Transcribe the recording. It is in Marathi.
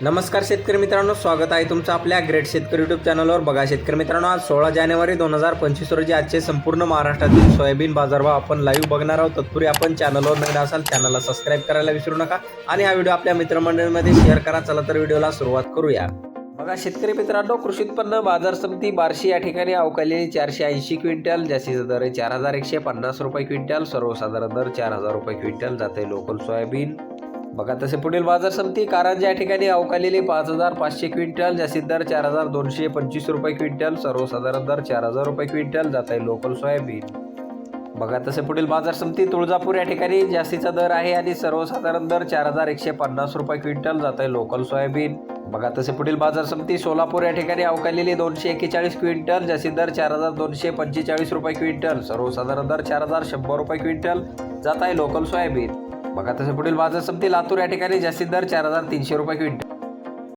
नमस्कार शेतकरी मित्रांनो स्वागत आहे तुमचं आपल्या ग्रेट शेतकरी युट्यूब चॅनलवर बघा शेतकरी मित्रांनो आज सोळा जानेवारी दोन हजार पंचवीस रोजी आजचे संपूर्ण महाराष्ट्रातील सोयाबीन बाजारभाव आपण लाईव्ह बघणार आहोत. तत्पूर्वी आपण चॅनलवर नवीन असाल चॅनलला सबस्क्राईब करायला विसरू नका. आणि हा व्हिडिओ आपल्या मित्रमंडळीमध्ये शेअर करा. चला तर व्हिडिओला सुरुवात करूया. बघा शेतकरी मित्रांनो कृषी उत्पन्न बाजार समिती बार्शी या ठिकाणी अवकाली चारशे ऐंशी क्विंटल जास्तीचा दर आहे चार हजार एकशे पन्नास रुपये क्विंटल सर्वसाधारण दर चार हजार रुपये क्विंटल जाते लोकल सोयाबीन. बघा तसे पुढील बाजार समिती कारंजा या ठिकाणी अवकालेली पाच हजार पाचशे क्विंटल जास्तीत दर चार हजार दोनशे पंचवीस रुपये क्विंटल सर्वसाधारण दर चार हजार रुपये क्विंटल जात आहे लोकल सोयाबीन बघा तसे पुढील बाजार समिती तुळजापूर या ठिकाणी जास्तीचा दर आहे आणि सर्वसाधारण दर चार हजार एकशे पन्नास रुपये क्विंटल जात आहे लोकल सोयाबीन बघा तसे पुढील बाजार समिती सोलापूर या ठिकाणी अवकालेली दोनशे एक्केचाळीस क्विंटल जास्तीत दर चार हजार दोनशे पंचेचाळीस रुपये क्विंटल सर्वसाधारण दर चार हजार शंभर रुपये क्विंटल जात आहे लोकल सोयाबीन बघा तसं पुढील बाजार समिती लातूर या ठिकाणी जास्तीत दर चार हजार तीनशे रुपये क्विंटल.